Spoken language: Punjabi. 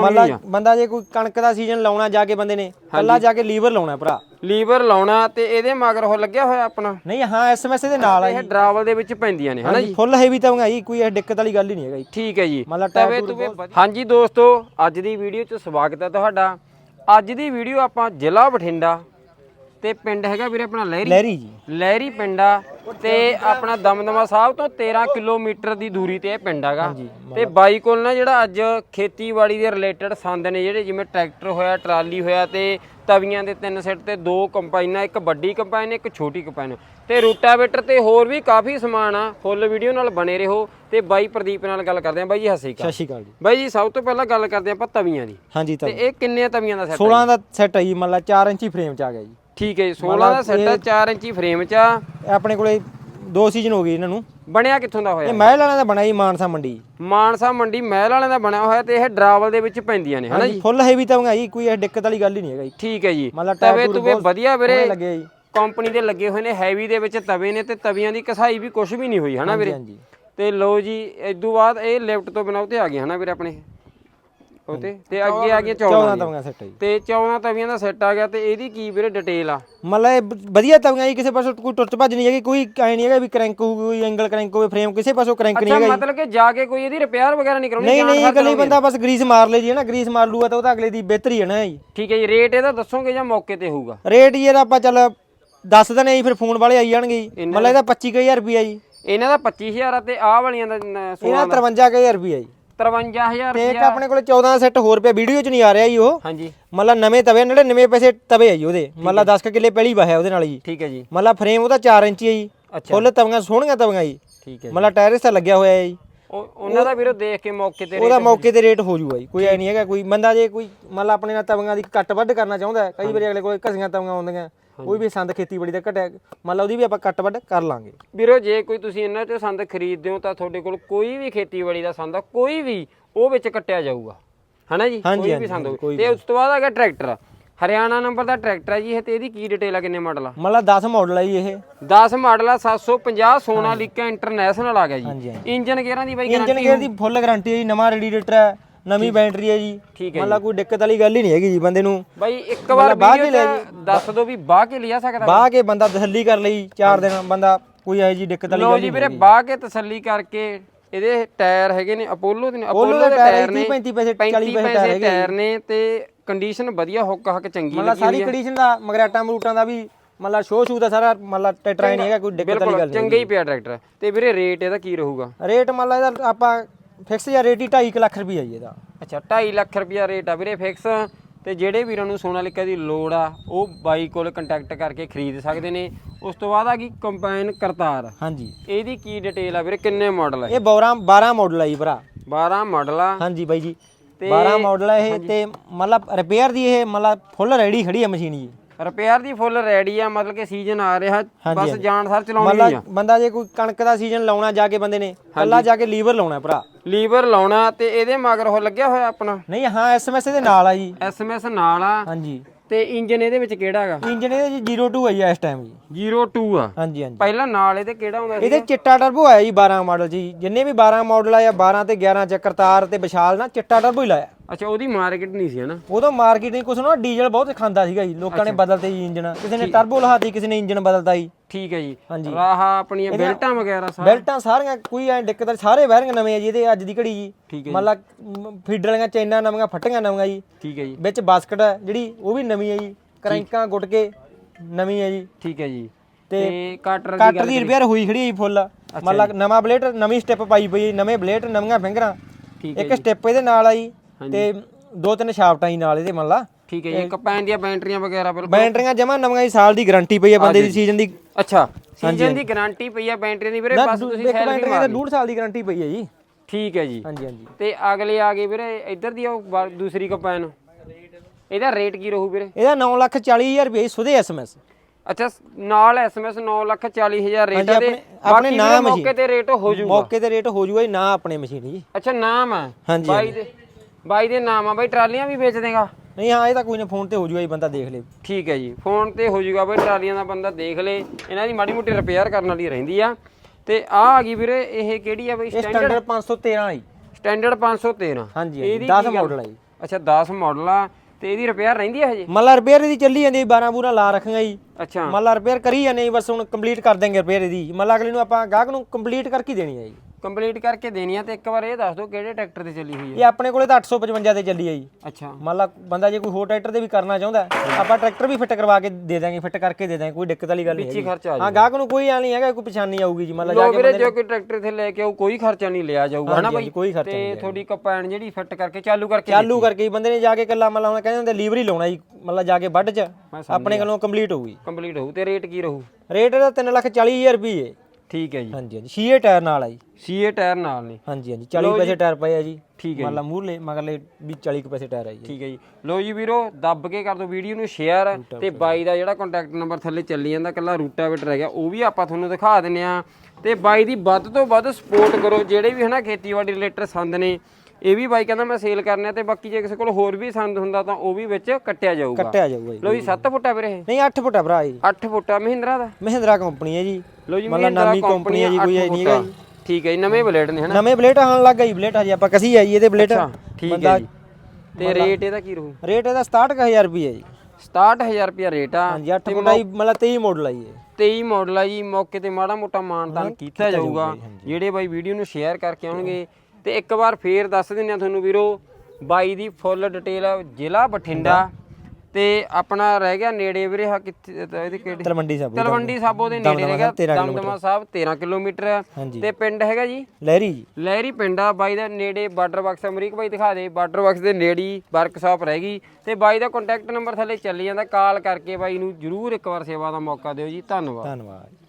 ਮੰਨ ਲਾ ਬੰਦਾ ਜੇ ਕੋਈ ਕਣਕ ਦਾ ਸੀਜ਼ਨ ਲਾਉਣਾ ਜਾ ਕੇ ਬੰਦੇ ਨੇ ਕੱਲਾ ਜਾ ਕੇ ਲੀਵਰ ਲਾਉਣਾ ਭਰਾ। ਲੀਵਰ ਲਾਉਣਾ ਤੇ ਇਹਦੇ ਮਗਰ ਉਹ ਲੱਗਿਆ ਹੋਇਆ ਆਪਣਾ? ਨਹੀਂ ਹਾਂ ਐਸਐਮਐਸ ਦੇ ਨਾਲ ਆ ਇਹ ਡਰਾਵਲ ਦੇ ਵਿੱਚ ਪੈਂਦੀਆਂ ਨੇ ਹਨਾ ਜੀ? ਫੁੱਲ ਹੈਵੀ ਤਾਂ ਹੈਗੀ ਕੋਈ ਇਹ ਦਿੱਕਤ ਵਾਲੀ ਗੱਲ ਹੀ ਨਹੀਂ ਹੈਗਾ ਜੀ। ਠੀਕ ਹੈ ਜੀ। ਮੰਨ ਲਾ ਟਾਇਰ ਤਵੇ ਟੂਰ ਤੁਵੇ ਹਾਂਜੀ ਦੋਸਤੋ ਅੱਜ ਦੀ ਵੀਡੀਓ 'ਚ ਸਵਾਗਤ ਹੈ ਤੁਹਾਡਾ। ਅੱਜ ਦੀ ਵੀਡੀਓ ਆਪਾਂ ਜ਼ਿਲ੍ਹਾ ਬਠਿੰਡਾ ਤੇ ਪਿੰਡ ਹੈਗਾ ਵੀਰੇ ਆਪਣਾ ਲਹਿਰੀ। ਲਹਿਰੀ ਜੀ। ਲਹਿਰੀ ਪਿੰਡ ਤੇ ਆਪਣਾ ਦਮਦਮਾ ਸਾਹਿਬ ਤੋਂ 13 ਕਿਲੋਮੀਟਰ ਦੀ ਦੂਰੀ ਤੇ ਇਹ ਪਿੰਡ ਹੈਗਾ। ਤੇ ਬਾਈ ਕੋਲ ਨਾ ਜਿਹੜਾ ਅੱਜ ਖੇਤੀਬਾੜੀ ਦੇ ਰਿਲੇਟਡ ਸੰਦ ਨੇ ਜਿਹੜੇ ਜਿਵੇਂ ਟਰੈਕਟਰ ਹੋਇਆ ਟਰਾਲੀ ਹੋਇਆ ਤੇ ਤਵੀਆਂ ਦੇ ਤਿੰਨ ਸੈੱਟ ਤੇ ਦੋ ਕੰਪਾਈਨਾਂ ਇੱਕ ਵੱਡੀ ਕੰਪਾਈਨ ਇੱਕ ਛੋਟੀ ਕੰਪਾਈਨ ਤੇ ਰੂਟਾਵੇਟਰ ਤੇ ਹੋਰ ਵੀ ਕਾਫੀ ਸਮਾਨ ਆ ਫੁੱਲ ਵੀਡੀਓ ਨਾਲ ਬਣੇ ਰਹੋ ਤੇ ਬਾਈ ਪ੍ਰਦੀਪ ਨਾਲ ਗੱਲ ਕਰਦੇ ਆਂ। ਬਾਈ ਜੀ ਸਤਿ ਸ਼੍ਰੀ ਸਤਿ ਸ਼੍ਰੀ ਅਕਾਲ ਜੀ। ਬਾਈ ਜੀ ਸਭ ਤੋਂ ਪਹਿਲਾਂ ਗੱਲ ਕਰਦੇ ਆਂ ਆਪਾਂ ਤਵੀਆਂ ਦੀ। ਹਾਂਜੀ ਤਾਂ ਤੇ ਇਹ ਕਿੰਨੇ ਤਵੀਆਂ ਦਾ ਸੈੱਟ 16 ਦਾ ਸੈੱਟ ਹੈ ਜੀ ਮੰਨ ਲਾ 4 ਇੰਚੀ ਫਰੇਮ ਚ ਆ ਗਿਆ ਜੀ। ਠੀਕ ਹੈ ਜੀ 16 ਦਾ ਸੈੱਟ ਆ 4 ਇੰਚੀ ਫਰੇਮ ਚ ਆ। ਆਪਣੇ ਕੋਲੇ ਦੋ ਸੀਜ਼ਨ ਹੋ ਗਏ ਇਹਨਾਂ ਨੂੰ। ਬਣਿਆ ਕਿੱਥੋਂ ਦਾ ਹੋਇਆ? ਇਹ ਮਹਿਲ ਵਾਲਿਆਂ ਦਾ ਬਣਿਆ ਜੀ ਮਾਨਸਾ ਮੰਡੀ। ਮਾਨਸਾ ਮੰਡੀ ਮਹਿਲ ਵਾਲਿਆਂ ਦਾ ਬਣਿਆ ਹੋਇਆ ਤੇ ਇਹ ਡਰਾਵਲ ਦੇ ਵਿੱਚ ਪੈਂਦੀਆਂ ਨੇ ਹਨਾ ਜੀ? ਫੁੱਲ ਹੈਵੀ ਤਾਂ ਹੈਗਾ ਜੀ ਕੋਈ ਇਹ ਦਿੱਕਤ ਵਾਲੀ ਗੱਲ ਹੀ ਨਹੀਂ ਹੈਗਾ ਜੀ। ਠੀਕ ਹੈ ਜੀ। ਤਵੇ ਤੁਵੇ ਵਧੀਆ ਵੀਰੇ। ਸੋਹਣੇ ਲੱਗੇ ਜੀ। ਕੰਪਨੀ ਦੇ ਲੱਗੇ ਹੋਏ ਨੇ ਹੈਵੀ ਦੇ ਵਿੱਚ ਤਵੇ ਨੇ ਤੇ ਤਵੀਆਂ ਦੀ ਕਸਾਈ ਵੀ ਕੁਝ ਵੀ ਨਹੀਂ ਹੋਈ ਹਨਾ ਵੀਰੇ? ਤੇ ਲੋ ਜੀ ਇਦੋਂ ਬਾਅਦ ਇਹ ਲਿਫਟ ਤੋਂ ਬਿਨਾਂ ਉਤੇ ਆ ਗਏ ਹਨਾ ਵੀਰੇ ਆਪਣੇ? ਉਤੇ ਤੇ ਅੱਗੇ ਆ ਗਏ 14 14 ਦੀਆਂ। ਤਵੀਆਂ ਸੈੱਟ ਹੈ ਜੀ। ਤੇ 14 ਤਵੀਆਂ ਦਾ ਸੈੱਟ ਆ ਗਿਆ ਤੇ ਇਹਦੀ ਕੀ ਵੀਰੇ ਡਿਟੇਲ ਆ? ਮੰਨ ਲਾ ਇਹ ਬ- ਵਧੀਆ ਤਵੀਆਂ ਜੀ ਕਿਸੇ ਪਾਸੋਂ ਕੋਈ ਟੁੱਟ ਭੱਜ ਨਹੀਂ ਹੈਗੀ ਕੋਈ ਐ ਨਹੀਂ ਹੈਗਾ ਵੀ ਕ੍ਰੈਂਕ ਹੋਊ ਕੋਈ ਐਂਗਲ ਕ੍ਰੈਂਕ ਹੋਵੇ ਫਰੇਮ ਕਿਸੇ ਪਾਸੋਂ ਕ੍ਰੈਂਕ ਨਹੀਂ ਅੱਛਾ ਹੈਗਾ ਜੀ। ਮਤਲਬ ਕਿ ਜਾ ਕੇ ਕੋਈ ਇਹਦੀ ਰਿਪੇਅਰ ਵਗੈਰਾ ਨਹੀਂ ਕਰਾਉਣੀ ਨਹੀਂ ਜਾਣ ਨਹੀਂ ਇਕੱਲੇ ਕਰਾਉਣੀ। ਬੰਦਾ ਬਸ ਗਰੀਸ ਮਾਰ ਲੇ ਜੀ ਹੈ ਨਾ? ਗਰੀਸ ਮਾਰ ਲੂਗਾ ਤਾਂ ਉਹਦਾ ਅਗਲੇ ਦੀ ਬਿਹਤਰੀ ਹੈ ਨਾ ਜੀ। ਠੀਕ ਹੈ ਜੀ ਰੇਟ ਇਹਦਾ ਦੱਸੋਗੇ ਜਾਂ ਮੌਕੇ ਤੇ ਹੋਊਗਾ? ਰੇਟ ਜੀ ਇਹਦਾ ਆਪਾਂ ਚੱਲ ਦੱਸ ਦਿੰਦੇ ਜੀ ਫਿਰ ਫੋਨ ਵਾਲੇ ਆਈ ਜਾਣਗੇ ਜੀ। ਲਾ ਇਹਦਾ 25000 ਰੁਪਿਆ ਜੀ। ਇਹਨਾਂ ਦਾ 25000 ਆ ਤੇ ਆਹ ਵਾਲੀਆਂ ਦਾ ਨ- 16 ਇਹਦਾ 53000 ਰੁਪਿਆ ਜੀ। 53000 ਤੇ ਇੱਕ ਆਪਣੇ ਕੋਲੇ 14 ਸੈੱਟ ਹੋਰ ਪਿਆ ਵੀਡੀਓ 'ਚ ਨਹੀਂ ਆ ਰਿਹਾ ਜੀ ਉਹ। ਹਾਂਜੀ। ਮੰਨ ਲਾ ਨਵੇਂ ਤਵੇ ਜਿਹੜੇ ਨਵੇਂ ਪੈਸੇ ਤਵੇ ਆ ਜੀ ਉਹਦੇ। ਮੰਨ ਲਾ 10 ਕਿੱਲੇ ਪਹਿਲੀ ਵਾਹਿਆ ਉਹਦੇ ਨਾਲ ਜੀ। ਠੀਕ ਹੈ ਜੀ। ਮੰਨ ਲਾ ਫਰੇਮ ਉਹਦਾ 4 ਇੰਚੀ ਹੈ ਜੀ। ਫੁੱਲ ਤਵੀਆਂ ਸੋਹਣੀਆਂ ਤਵੀਆਂ ਜੀ। ਠੀਕ ਹੈ ਮੰਨ ਲਾ ਟਾਇਰ ਇਸ ਤਾਂ ਲੱਗਿਆ ਹੋਇਆ ਹੈ ਜੀ। ਉਹ ਉਹਨਾਂ ਦਾ ਵੀਰੋ ਦੇਖ ਕੇ ਮੌਕੇ ਤੇ ਉਹਦਾ ਮੌਕੇ ਤੇ ਰੇਟ ਹੋ ਜੂਗਾ ਜੀ। ਕੋਈ ਐ ਨਹੀਂ ਹੈਗਾ ਕੋਈ ਬੰਦਾ ਜੇ ਕੋਈ ਮੰਨ ਲਾ ਆਪਣੇ ਨਾਲ ਤਵੀਆਂ ਦੀ ਕੱਟ ਵੱਢ ਕਰਨਾ ਚਾਹੁੰਦਾ ਹੈ ਕਈ ਵਾਰੀ ਅਗਲੇ ਕੋਲੇ ਘਸੀਆਂ ਤਵੀਆਂ ਆਉਂਦੀਆਂ। ਕੋਈ ਵੀ ਸੰਦ ਖੇਤੀਬਾੜੀ ਦਾ ਘਟਿਆ ਮੰਨ ਲਾ ਉਹਦੀ ਵੀ ਆਪਾਂ ਕੱਟ ਵੱਢ ਕਰ ਲਾਂਗੇ। ਵੀਰੋ ਜੇ ਕੋਈ ਤੁਸੀਂ ਇਹਨਾਂ ਚੋਂ ਸੰਦ ਖਰੀਦਦੇ ਹੋ ਤਾਂ ਤੁਹਾਡੇ ਕੋਲ ਕੋਈ ਵੀ ਖੇਤੀਬਾੜੀ ਦਾ ਸੰਦ ਆ ਕੋਈ ਵੀ ਉਹ ਵਿੱਚ ਕੱਟਿਆ ਜਾਊਗਾ। ਹਨਾ ਜੀ? ਕੋਈ ਵੀ ਸੰਦ ਤੇ ਉਸ ਤੋਂ ਬਾਅਦ ਆ ਗਿਆ ਟਰੈਕਟਰ। ਹਰਿਆਣਾ ਨੰਬਰ ਦਾ ਟਰੈਕਟਰ ਹੈ ਜੀ ਇਹ ਤੇ ਇਹਦੀ ਕੀ ਡਿਟੇਲ ਆ ਕਿੰਨੇ ਮਾਡਲ ਆ? ਮੰਨ ਲਾ 10 ਮਾਡਲ ਹੈ ਜੀ ਇਹ। 10 ਮਾਡਲ ਆ 750 ਸੋਨਾਲੀਕਾ ਇੰਟਰਨੈਸ਼ਨਲ ਆ ਗਿਆ ਜੀ। ਇੰਜਨ ਗੇਅਰਾਂ ਦੀ ਬਾਈ ਇੰਜਨ ਗੇਅਰ ਦੀ ਫੁੱਲ ਗਾਰੰਟੀ ਹੈ ਜੀ ਨਵਾਂ ਰੈਡੀਏਟਰ ਹੈ ਨਵੀਂ ਬੈਟਰੀ ਹੈ ਜੀ। ਠੀਕ ਹੈ ਕੋਈ ਦਿੱਕਤ ਵਾਲੀ ਗੱਲ ਹੀ ਨਹੀਂ ਹੈਗੀ ਜੀ ਬੰਦੇ ਨੂੰ। ਬਾਈ ਇੱਕ ਵਾਰ ਬਾਹ ਕੇ ਵੀਡੀਓ ਦੱਸ ਦਿਓ ਵੀ ਬਾਹ ਕੇ ਲਿਆ ਸਕਦਾ ਬਾਹ ਕੇ ਬੰਦਾ ਤਸੱਲੀ ਕਰ ਲਈ 4 ਦਿਨ ਬੰਦਾ ਕੋਈ ਜੀ ਦਿੱਕਤ ਵਾਲੀ ਲੋ ਗੱਲ ਜੀ ਹੀ ਵੀਰੇ ਨਹੀਂ ਬਾਹ ਕੇ ਤਸੱਲੀ ਕਰਕੇ ਇਹਦੇ ਟਾਇਰ ਹੈਗੇ ਨੇ ਅਪੋਲੋ ਦੇ ਨੇ ਅਪੋਲੋ ਦੇ ਟਾਇਰ ਨੇ 35 ਪੈਸੇ 40 35 ਪੈਸੇ ਟਾਇਰ ਨੇ ਤੇ ਕੰਡੀਸ਼ਨ ਵਧੀਆ ਹੁੱਕ ਹੱਕ ਚੰਗੀ ਲਾ ਲੱਗੀ ਸਾਰੀ ਕੰਡੀਸ਼ਨ ਦਾ ਮਗਰਾਟਾ ਮਰੂਟਾਂ ਦਾ ਵੀ ਲਾ ਸ਼ੋਅ ਸ਼ੂ ਦਾ ਸਾਰਾ ਮੰਨ ਲਾ ਟਰੈਕਟਰ ਹੀ ਨਹੀਂ ਹੈਗਾ ਕੋਈ ਦਿੱਕਤ ਵਾਲੀ ਗੱਲ ਨਹੀਂ ਚੰਗਾ ਹੀ ਪਿਆ ਟਰੈਕਟਰ। ਤੇ ਵੀਰੇ ਰੇਟ ਇਹਦਾ ਕੀ ਰਹੂਗਾ? ਰੇਟ ਮੰਨ ਲਾ ਇਹਦਾ ਆਪਾਂ ਫਿਕਸ ਜਾਂ ਰੇਟ ਹੀ 2.5 ਲੱਖ ਰੁਪਈਆ ਜੀ ਇਹਦਾ। ਅੱਛਾ 2.5 ਲੱਖ ਰੁਪਿਆ ਰੇਟ ਆ ਵੀਰੇ ਫਿਕਸ ਤੇ ਜਿਹੜੇ ਵੀਰਾਂ ਨੂੰ ਸੋਨਾਲੀਕਾ ਦੀ ਲੋੜ ਆ ਉਹ ਬਾਈ ਕੋਲ ਕੰਟੈਕਟ ਕਰਕੇ ਖਰੀਦ ਸਕਦੇ ਨੇ। ਉਸ ਤੋਂ ਬਾਅਦ ਆ ਗਈ ਕੰਬਾਈਨ ਕਰਤਾਰ। ਹਾਂਜੀ। ਇਹਦੀ ਕੀ ਡਿਟੇਲ ਆ ਵੀਰੇ? ਕਿੰਨੇ ਮਾਡਲ ਆ ਇਹ 12 12 ਮਾਡਲ ਹੈ ਜੀ ਭਰਾ। 12 ਮਾਡਲ ਆ। ਹਾਂਜੀ ਬਾਈ ਜੀ। 12 ਮਾਡਲ ਹੈ ਇਹ ਤੇ ਮਤਲਬ ਰਿਪੇਅਰ ਦੀ ਇਹ ਮਤਲਬ ਫੁੱਲ ਰੈਡੀ ਖੜੀ ਹੈ ਮਸ਼ੀਨ ਜੀ। ਰਿਪੇਅਰ ਦੀ ਫੁੱਲ ਰੈਡੀ ਆ ਮਤਲਬ ਕਿ ਸੀਜ਼ਨ ਆ ਰਿਹਾ ਬਸ ਜਾਣ ਸਾਰ ਚਲਾਉਣੀ ਆ। ਮਤਲਬ ਬੰਦਾ ਜੇ ਕੋਈ ਕਣਕ ਦਾ ਸੀਜ਼ਨ ਲਾਉਣਾ ਜਾ ਕੇ ਬੰਦੇ ਨੇ ਕੱਲਾ ਜਾ ਕੇ ਲੀਵਰ ਲਾਉਣਾ ਭਰਾ। ਲੀਵਰ ਲਾਉਣਾ ਤੇ ਇਹਦੇ ਮਗਰ ਉਹ ਲੱਗਿਆ ਹੋਇਆ ਆਪਣਾ? ਨਹੀਂ ਹਾਂ ਐਸਐਮਐਸ ਦੇ ਨਾਲ ਆ ਜੀ। ਐਸਐਮਐਸ ਨਾਲ ਆ। ਹਾਂਜੀ। ਤੇ ਇੰਜਨ ਇਹਦੇ ਵਿੱਚ ਕਿਹੜਾ ਹੈਗਾ? ਇੰਜਨ ਇਹਦੇ ਜੀ 02 ਹੈ ਜੀ ਇਸ ਟਾਈਮ ਜੀ। 02 ਆ। ਹਾਂਜੀ ਹਾਂਜੀ। ਪਹਿਲਾਂ ਨਾਲ ਇਹਦੇ ਕਿਹੜਾ ਹੁੰਦਾ ਸੀ? ਇਹਦੇ ਚਿੱਟਾ ਟਰਬੋ ਆਇਆ ਜੀ 12 ਮਾਡਲ ਜੀ। ਜਿੰਨੇ ਵੀ 12 ਮਾਡਲ ਆਇਆ 12 ਤੇ 11 ਚ ਕਰਤਾਰ ਤੇ ਵਿਸ਼ਾਲ ਨਾ ਚਿੱਟਾ ਟਰਬੋ ਹੀ ਲਾਇਆ। ਅੱਛਾ ਉਹਦੀ ਮਾਰਕੀਟ ਨਹੀਂ ਸੀ ਹਨਾ ਉਦੋਂ ਮਾਰਕੀਟ ਨਹੀਂ ਕੁਛ ਨਾ ਡੀਜ਼ਲ ਬਹੁਤ ਖਾਂਦਾ ਸੀਗਾ ਜੀ। ਲੋਕਾਂ ਨੇ ਬਦਲਤੇ ਜੀ ਇੰਜਨ ਕਿਸੇ ਨੇ ਟਰਬੋ ਲਹਾਤੀ ਕਿਸੇ ਨੇ ਇੰਜਨ ਬਦਲਤਾ ਜੀ। ਠੀਕ ਹੈ ਜੀ। ਹਾਂਜੀ। ਰਾਹ ਆਪਣੀਆਂ ਬੈਲਟਾਂ ਵਗੈਰਾ ਸਾਰਾ ਬੈਲਟਾਂ ਸਾਰੀਆਂ ਕੋਈ ਐ ਦਿੱਕਤ ਸਾਰੇ ਵਾਇਰਿੰਗ ਨਵੇਂ ਆ ਜੀ ਇਹਦੇ ਅੱਜ ਦੀ ਘੜੀ ਜੀ। ਮੰਨ ਲਾ ਫੀਡਰ ਵਾਲੀਆਂ ਚੈਨਾਂ ਨਵੀਆਂ ਫੱਟੀਆਂ ਨਵੀਆਂ ਜੀ। ਠੀਕ ਹੈ ਜੀ। ਵਿੱਚ ਬਾਸਕਟ ਹੈ ਜਿਹੜੀ ਉਹ ਵੀ ਨਵੀਂ ਹੈ ਜੀ। ਕਰੈਂਕਾਂ ਗੁੱਟ ਕੇ ਨਵੀਂ ਹੈ ਜੀ। ਠੀਕ ਹੈ ਜੀ। ਤੇ ਕਟਰ ਦੀ ਕੱਟ ਦੀ ਰਿਪੇਅਰ ਹੋਈ ਖੜੀ ਹੈ ਜੀ ਫੁੱਲ ਮੰਨ ਲਾ ਨਵਾਂ ਬਲੇਟ ਨਵੀਂ ਸਟੈਪ ਪਾਈ ਪਈ ਨਵੇਂ ਬਲੇਟ ਨਵੀਆਂ ਫਿੰਗਰਾਂ ਇੱਕ ਸਟੈਪ ਇਹਦੇ ਨਾਲ ਆ ਜੀ। ਤੇ ਦੋ ਤਿੰਨ ਸ਼ਾਫਟਾਂ ਜੀ ਨਾਲ ਇਹਦੇ ਮੰਨ ਲਾ। ਠੀਕ ਹੈ ਜੀ ਕੰਪੈਨ ਦੀਆਂ ਬੈਟਰੀਆਂ ਵਗੈਰਾ ਬਿਲਕੁਲ। ਬੈਟਰੀਆਂ ਜਮਾ ਨਵੀਆਂ ਜੀ ਸਾਲ ਦੀ ਗਾਰੰਟੀ ਪਈ ਹੈ ਬੰਦੇ ਦੀ ਸੀਜ਼ਨ ਦੀ। ਅੱਛਾ ਸੀਜ਼ਨ ਦੀ ਗਾਰੰਟੀ ਪਈ ਆ ਬੈਟਰੀ ਦੀ ਵੀਰੇ ਬਸ ਤੁਸੀਂ ਸੈਲਫੀ ਬੈਟਰੀ ਮਾਰ ਦਾ ਲਈ। ਡੂਢ ਸਾਲ ਦੀ ਗਾਰੰਟੀ ਪਈ ਹੈ ਜੀ। ਠੀਕ ਹੈ ਜੀ। ਹਾਂਜੀ ਹਾਂਜੀ। ਤੇ ਅਗਲੇ ਆ ਗਏ ਵੀਰੇ ਇੱਧਰ ਦੀ ਉਹ ਦੂਸਰੀ ਕੰਪੈਨ ਇਹਦਾ ਰੇਟ ਕੀ ਰਹੂ ਵੀਰੇ? ਇਹਦਾ 9 ਲੱਖ 40000 ਰੁਪਏ ਸੁਦੇ ਐਸਐਮਐਸ ਅੱਛਾ ਨਾਲ ਐਸਐਮਐਸ 9 ਲੱਖ 40 ਹਜ਼ਾਰ ਰੇਟ ਤੇ ਆਪਣੇ- ਨਾਮ ਮੌਕੇ ਤੇ ਰੇਟ ਹੋ ਜਾਊਗਾ। ਮੌਕੇ ਤੇ ਰੇਟ ਹੋ ਜਾਊਗਾ ਜੀ ਨਾ ਆਪਣੇ ਮਸ਼ੀਨ ਜੀ। ਅੱਛਾ ਨਾਮ ਹੈ ਹਾਂਜੀ, ਬਾਈ ਦੇ ਬਾਈ ਦੇ ਨਾਮ ਆ ਬਾਈ ਟਰਾਲੀਆਂ ਵੀ ਵੇਚ ਦੇਗਾ? ਨਹੀਂ ਹਾਂ ਇਹ ਤਾਂ ਕੋਈ ਨਾ ਫੋਨ ਤੇ ਹੋ ਜਾਊਗਾ ਜੀ ਬੰਦਾ ਦੇਖ ਲੇ। ਠੀਕ ਹੈ ਜੀ ਫੋਨ ਤੇ ਹੋ ਜਾਊਗਾ ਬਾਈ ਟਰਾਲੀਆਂ ਦਾ ਬੰਦਾ ਦੇਖ ਲੇ। ਇਹਨਾਂ ਦੀ ਮਾੜੀ ਮੋਟੀ ਰਿਪੇਅਰ ਕਰਨ ਵਾਲੀ ਰਹਿੰਦੀ ਆ। ਤੇ ਆ ਆ ਗਈ ਵੀਰੇ ਇਹ ਕਿਹੜੀ ਆ ਬਾਈ ਇਹ ਸਟੈਂਡਰਡ ਸਟੈਂਡਰਡ 513 ਜੀ। ਸਟੈਂਡਰਡ 513 ਹਾਂਜੀ ਇਹਦੀ ਹਾਂਜੀ 10 ਕੀ ਗੱਲ? ਮਾਡਲ ਹੈ ਜੀ। ਅੱਛਾ 10 ਮਾਡਲ ਆ ਤੇ ਇਹਦੀ ਰਿਪੇਅਰ ਰਹਿੰਦੀ ਹੈ ਹਜੇ? ਮੱਲਾ ਰਿਪੇਅਰ ਦੀ ਚੱਲੀ ਜਾਂਦੀ 12 ਬੂਰਾ ਲਾ ਰੱਖੀਆਂ ਜੀ। ਅੱਛਾ। ਮੱਲਾ ਰਿਪੇਅਰ ਕਰੀ ਜਾਂਦੇ ਜੀ ਬਸ ਹੁਣ ਕੰਪਲੀਟ ਕਰ ਦੇਂਗੇ ਰਿਪੇਅਰ ਇਹਦੀ। ਮੱਲਾ ਅਗਲੇ ਨੂੰ ਆਪਾਂ ਗਾਹਕ ਨੂੰ ਕੰਪਲੀਟ ਕਰਕੇ ਦੇਣੀ ਹੈ ਜੀ। ਕੰਪਲੀਟ ਕਰਕੇ ਦੇਣੀ ਆ ਤੇ ਇੱਕ ਵਾਰ ਇਹ ਦੱਸ ਦਿਓ ਕਿਹੜੇ ਟਰੈਕਟਰ ਤੇ ਚੱਲੀ ਹੋਈ ਹੈ। ਇਹ ਆਪਣੇ ਕੋਲੇ ਤਾਂ 855 ਤੇ ਚੱਲੀ ਹੈ ਜੀ। ਅੱਛਾ। ਮੰਨ ਲਾ ਬੰਦਾ ਜੇ ਕੋਈ ਹੋਰ ਟਰੈਕਟਰ ਤੇ ਵੀ ਕਰਨਾ ਚਾਹੁੰਦਾ ਹੈ, ਆਪਾਂ ਟਰੈਕਟਰ ਵੀ ਫਿੱਟ ਕਰਵਾ ਕੇ ਦੇ ਦਾਂਗੇ ਫਿੱਟ ਕਰਕੇ ਦੇ ਦਾਂਗੇ ਕੋਈ ਦਿੱਕਤ ਵਾਲੀ ਗੱਲ ਨਹੀਂ ਵਿੱਚ ਹੀ ਹੈਗੀ। ਖਰਚਾ ਆ ਹਾਂ ਗਾਹਕ ਨੂੰ ਕੋਈ ਨਹੀਂ ਹੈਗਾ ਕੋਈ ਪਛਾਣੀ ਆਊਗੀ ਜੀ ਮੰਨ ਲਾ ਜਾ ਲੋ ਕੇ ਵੀਰੇ ਜੇ ਕੋਈ ਟਰੈਕਟਰ ਇੱਥੇ ਲੈ ਕੇ ਆਉ ਕੋਈ ਖਰਚਾ ਨਹੀਂ ਲਿਆ ਜਾਊਗਾ ਹਨਾ ਹਾਂਜੀ, ਬਾਈ? ਕੋਈ ਖਰਚਾ ਤੇ ਤੁਹਾਡੀ ਕਪੈਣ ਜਿਹੜੀ ਫਿੱਟ ਕਰਕੇ ਚਾਲੂ ਕਰਕੇ ਚਾਲੂ ਕਰਕੇ ਹੀ ਬੰਦੇ ਨੇ ਜਾ ਕੇ ਕੱਲਾ ਮੰਨ ਲਾ ਹੁਣ ਕਹਿੰਦੇ ਹੁੰਦੇ ਲੀਵਰ ਹੀ ਲਾਉਣਾ ਜੀ ਮੰਨ ਲਾ ਜਾ ਕੇ ਵੱਢ ਚ ਆਪਣੇ ਕੋਲੋਂ ਕੰਪਲੀਟ ਹੋਊਗੀ। ਕੰਪਲੀਟ ਹੋਊ ਤੇ ਰੇਟ ਕੀ ਰਹੂ? ਰੇਟ ਇਹਦਾ 340000 ਰੁਪਏ ਠੀਕ ਹੈ ਜੀ। ਹਾਂਜੀ ਹਾਂਜੀ। ਛੀਏ ਟਾਇਰ ਨਾਲ ਆ ਜੀ। ਸੀਏ ਟਾਇਰ ਨਾਲ ਨੇ। ਹਾਂਜੀ ਹਾਂਜੀ। 40 ਪੈਸੇ ਟਾਇਰ ਪਏ ਆ ਜੀ। ਠੀਕ ਹੈ ਮੰਨ ਲਾ ਮੂਰਲੇ ਮਗਰਲੇ ਵੀ 40 ਕੁ ਪੈਸੇ ਟਾਇਰ ਆ ਜੀ। ਠੀਕ ਹੈ ਜੀ। ਲੋ ਜੀ ਵੀਰੋ ਦੱਬ ਕੇ ਕਰ ਦਿਓ ਵੀਡੀਓ ਨੂੰ ਸ਼ੇਅਰ ਤੇ ਬਾਈ ਦਾ ਜਿਹੜਾ ਕੰਟੈਕਟ ਨੰਬਰ ਥੱਲੇ ਚੱਲੀ ਜਾਂਦਾ ਕੱਲਾ ਰੂਟਾਵੇਟਰ ਰਹਿ ਗਿਆ ਉਹ ਵੀ ਆਪਾਂ ਤੁਹਾਨੂੰ ਦਿਖਾ ਦਿੰਨੇ ਆ ਤੇ ਬਾਈ ਦੀ ਵੱਧ ਤੋਂ ਵੱਧ ਸਪੋਰਟ ਕਰੋ ਜਿਹੜੇ ਵੀ ਹਨਾ ਖੇਤੀਬਾੜੀ ਰਿਲੇਟਡ ਸੰਦ ਨੇ ਇਹ ਵੀ ਬਾਈ ਕਹਿੰਦਾ ਮੈਂ ਸੇਲ ਕਰਨੇ ਆ ਤੇ ਬਾਕੀ ਜੇ ਕਿਸੇ ਕੋਲ ਹੋਰ ਵੀ ਸੰਦ ਹੁੰਦਾ ਤਾਂ ਉਹ ਵੀ ਵਿੱਚ ਕੱਟਿਆ ਜਾਊਗਾ। ਕੱਟਿਆ ਜਾਊਗਾ ਜੀ। ਲੋ ਜੀ 7 ਫੁੱਟਾ ਵੀਰੇ। ਇਹ ਨਹੀਂ 8 ਫੁੱਟਾ ਭਰਾ ਜੀ। 8 ਫੁੱਟਾ ਮਹਿੰਦਰਾ ਦਾ। ਮਹਿੰਦਰਾ ਕੰਪਨੀ ਹੈ ਜੀ। ਲੋ ਜੀ ਮਹਿੰਦਰਾ ਨਾਮੀ ਕੰਪਨੀ ਹੈ ਜੀ ਕੋਈ ਨਹੀਂ ਹੈਗਾ ਜੀ ਠੀਕ ਹੈ ਜੀ ਨਵੇਂ ਬਲੇਡ ਨੇ ਹਨਾ? ਨਵੇਂ ਬਲੇਟ ਆਉਣ ਲੱਗ ਗਈ ਬਲੇਟ ਹਜੇ ਆਪਾਂ ਕਸੀ ਆਈ ਇਹਦੇ ਬਲੇਟ ਠੀਕ ਹੈ ਜੀ। ਤੇ ਰੇਟ ਇਹਦਾ ਕੀ ਰਹੂ? ਰੇਟ ਇਹਦਾ 67000 ਰੁਪਏ ਜੀ। 67000 ਰੁਪਿਆ ਰੇਟ ਆ। ਹਾਂਜੀ 8 ਫੁੱਟਾ ਹੀ ਮਤਲਬ 23 ਮਾਡਲ ਆ ਜੀ ਇਹ। 23 ਮਾਡਲ ਆ ਜੀ ਮੌਕੇ ਤੇ ਮਾੜਾ ਮੋਟਾ ਮਾਨਤਾਨ ਕੀਤਾ ਜਾਊਗਾ। ਜਿਹੜੇ ਬਾਈ ਵੀਡੀਓ ਨੂੰ ਸ਼ੇਅਰ ਕਰਕੇ ਆਉਣਗੇ ਤੇ ਇੱਕ ਵਾਰ ਫੇਰ ਦੱਸ ਦਿੰਦੇ ਆ ਤੁਹਾਨੂੰ ਵੀਰੋ ਬਾਈ ਦੀ ਫੁੱਲ ਡਿਟੇਲ ਜ਼ਿਲ੍ਹਾ ਬਠਿੰਡਾ। ਤੇ ਆਪਣਾ ਰਹਿ ਗਿਆ ਨੇੜੇ ਵੀਰੇ ਹਾ ਕਿੱਥੇ ਇਹਦੀ ਕਿਹੜੀ? ਤਲਵੰਡੀ ਸਾਹਿਬ ਤਲਵੰਡੀ ਸਾਬੋ ਦੇ ਨੇੜੇ ਰਹਿ ਗਿਆ 13 ਦਮਦਮਾ ਸਾਹਿਬ 13 ਕਿਲੋਮੀਟਰ ਹਾਂਜੀ। ਤੇ ਪਿੰਡ ਹੈਗਾ ਜੀ? ਲਹਿਰੀ ਜੀ। ਲਹਿਰੀ ਪਿੰਡ ਆ ਬਾਈ ਦਾ ਨੇੜੇ ਬਾਰਡਰ ਬਾਕਸ ਅਮਰੀਕ ਬਾਈ ਦਿਖਾ ਦੇ ਬਾਰਡਰ ਬਾਕਸ ਦੇ ਨੇੜੇ ਹੀ ਵਰਕਸ਼ਾਪ ਰਹਿ ਗਈ। ਤੇ ਬਾਈ ਦਾ ਕੰਟੈਕਟ ਨੰਬਰ ਥੱਲੇ ਚੱਲੀ ਜਾਂਦਾ ਕਾਲ ਕਰਕੇ ਬਾਈ ਨੂੰ ਜਰੂਰ ਇੱਕ ਵਾਰ ਸੇਵਾ ਦਾ ਮੌਕਾ ਦਿਓ ਜੀ। ਧੰਨਵਾਦ। ਧੰਨਵਾਦ।